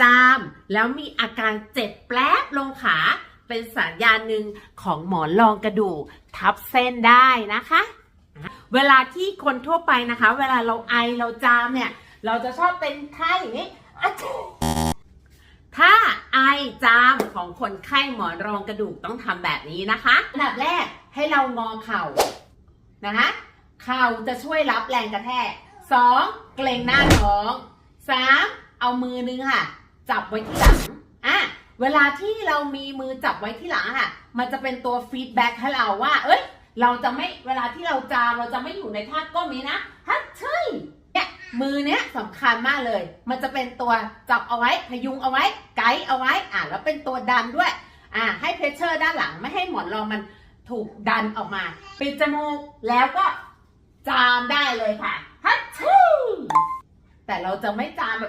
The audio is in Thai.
จาม แล้วมีอาการเจ็บแปลบลงขาเป็นสัญญาณหนึ่งของหมอนรองกระดูกทับเส้นได้นะคะ เวลาที่คนทั่วไปนะคะ เวลาเราไอเราจามเนี่ย เราจะชอบเป็นไข้อย่างนี้ถ้าไอจามของคนไข้หมอนรองกระดูกต้องทำแบบนี้นะคะอันดับแรกให้เรางอเข่านะคะเข่าจะช่วยรับแรงกระแทกสองเกรงหน้าท้องสาม เอามือนึงค่ะ จับไว้ที่หลังอะเวลาที่เรามีมือจับไว้ที่หลังค่ะ มันจะเป็นตัวฟีดแบ็กให้เราว่า เอ้ย เราจะไม่เวลาที่เราจามเราจะไม่อยู่ในท่าก้มนี้นะฮัทเชยเนี่ยมือเนี้ยสำคัญมากเลย มันจะเป็นตัวจับเอาไว้พยุงเอาไว้ไกด์เอาไว้อะแล้วเป็นตัวดันด้วยอะให้เพชเชอร์ด้านหลังไม่ให้หมอนรองมันถูกดันออกมาปิดจมูกแล้วก็จามได้เลยค่ะฮัทเชยแต่เราจะไม่จามแบบ